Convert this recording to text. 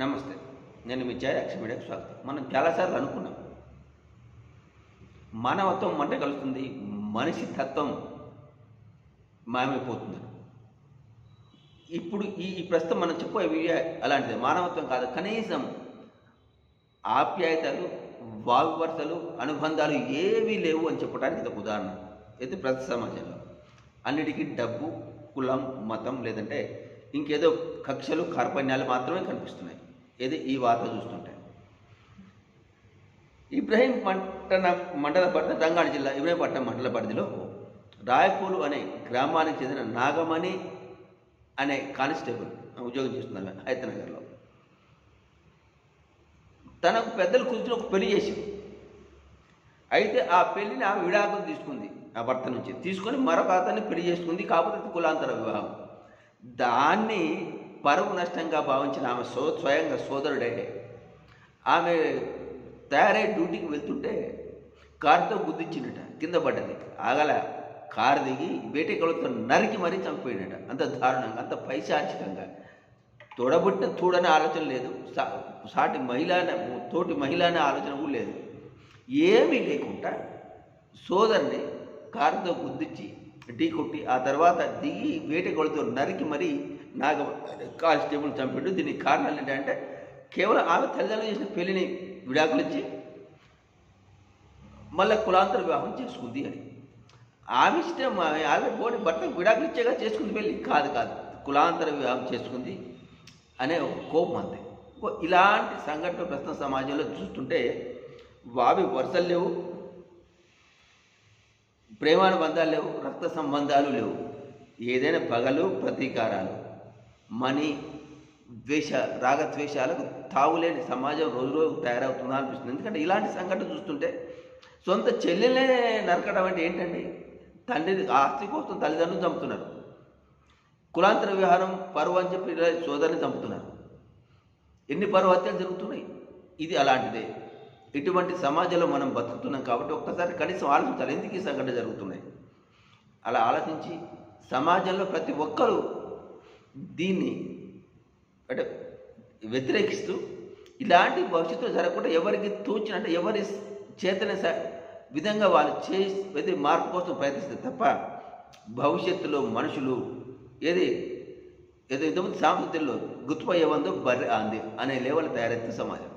నమస్తే నేను మీ జయ మీడియాకు స్వాగతం. మనం చాలాసార్లు అనుకున్నాం మానవత్వం మంట కలుస్తుంది మనిషి తత్వం మాయమైపోతుంది. ఇప్పుడు ఈ ప్రస్తుతం మనం చెప్పే వీడియో అలాంటిది మానవత్వం కాదు కనీసం ఆప్యాయతలు వాగ్వర్తలు అనుబంధాలు ఏవీ లేవు అని చెప్పడానికి ఇది ఒక ఉదాహరణ. అయితే ప్రస్తుత సమాజంలో అన్నిటికీ డబ్బు కులం మతం లేదంటే ఇంకేదో కక్షలు కార్పణ్యాలు మాత్రమే కనిపిస్తున్నాయి. ఇది ఈ వార్త చూస్తుంటే. ఇబ్రహీం పట్టణ మండల పరిధి రంగారెడ్డి జిల్లా ఇబ్రహీంపట్నం మండల పరిధిలో రాయపూలు అనే గ్రామానికి చెందిన నాగమణి అనే కానిస్టేబుల్ ఉద్యోగం చేస్తున్నారు హైతనగర్లో. తనకు పెద్దలు కూర్చుని ఒక పెళ్ళి చేసింది. అయితే ఆ పెళ్ళిని ఆమె విడాకులు తీసుకుంది ఆ భర్త నుంచి. తీసుకొని మరొక అతన్ని పెళ్ళి చేసుకుంది కాకపోతే కులాంతర వివాహం. దాన్ని పరువు నష్టంగా భావించిన ఆమె సో స్వయంగా సోదరుడే. ఆమె తయారై డ్యూటీకి వెళ్తుంటే కారుతో గుద్దించిండట కింద పడ్డది. ఆగల కారు దిగి వేటకలతో నరికి మరీ చంపిపోయినట. అంత దారుణంగా అంత పైశాచికంగా. తొడబుట్టిన తోడనే ఆలోచన లేదు. సా సాటి మహిళ తోటి మహిళ అనే ఆలోచన కూడా లేదు. ఏమీ లేకుండా సోదరుని కారుతో గుద్దించి ఢీ కొట్టి ఆ తర్వాత దిగి వేటకొలతో నరికి మరీ నాగ కానిస్టేబుల్ చంపిండు. దీనికి కారణాలు ఏంటంటే కేవలం ఆమె తల్లిదండ్రులు చేసిన పెళ్ళిని విడాకులిచ్చి మళ్ళీ కులాంతర వివాహం చేసుకుంది అని. ఆమె ఇష్టం ఆమె ఆమె పోటీ భర్తకు విడాకులు ఇచ్చేగా చేసుకుంది పెళ్ళి కాదు కాదు. కులాంతర వివాహం చేసుకుంది అనే ఒక కోపం అంతే. ఇలాంటి సంఘటన ప్రస్తుత సమాజంలో చూస్తుంటే వావి వరుసలు లేవు. ప్రేమానుబంధాలు లేవు. రక్త సంబంధాలు లేవు. ఏదైనా పగలు ప్రతీకారాలు. మనీ ద్వేష రాగద్వేషాలకు తావులేని సమాజం రోజు రోజు తయారవుతుందా అనిపిస్తుంది. ఎందుకంటే ఇలాంటి సంఘటన చూస్తుంటే సొంత చెల్లెలే నరకడం అంటే ఏంటండి? తండ్రి ఆస్తి కోసం తల్లిదండ్రులు చంపుతున్నారు. కులాంతర వ్యవహారం పరువు అని చెప్పి సోదరుని సోదరిని చంపుతున్నారు. ఎన్ని పరువు హత్యలు జరుగుతున్నాయి? ఇది అలాంటిదే. ఇటువంటి సమాజంలో మనం బతుకుతున్నాం కాబట్టి ఒక్కసారి కనీసం ఆలోచించాలి ఎందుకు ఈ సంఘటన జరుగుతున్నాయి? అలా ఆలోచించి సమాజంలో ప్రతి ఒక్కరూ దీన్ని అంటే వ్యతిరేకిస్తూ ఇలాంటి భవిష్యత్తులో జరగకుండా ఎవరికి తోచిన అంటే ఎవరి చేతన విధంగా వాళ్ళు చేసి మార్పు కోసం ప్రయత్నిస్తే తప్ప భవిష్యత్తులో మనుషులు ఏది ఏదో ఇంతకుముందు సాంస్కృతిలో గుర్తుపయ్యే వందో బర్రె అంది అనే లెవెల్ తయారైతే సమాజం.